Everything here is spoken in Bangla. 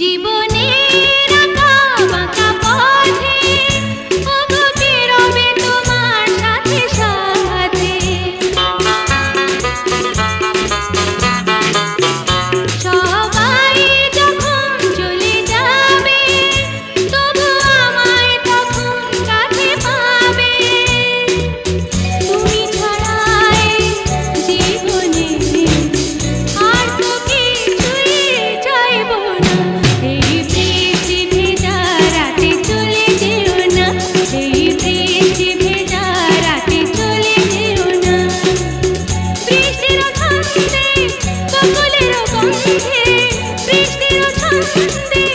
জীবনে সকলের কণ্ঠে বৃষ্টির ছন্দে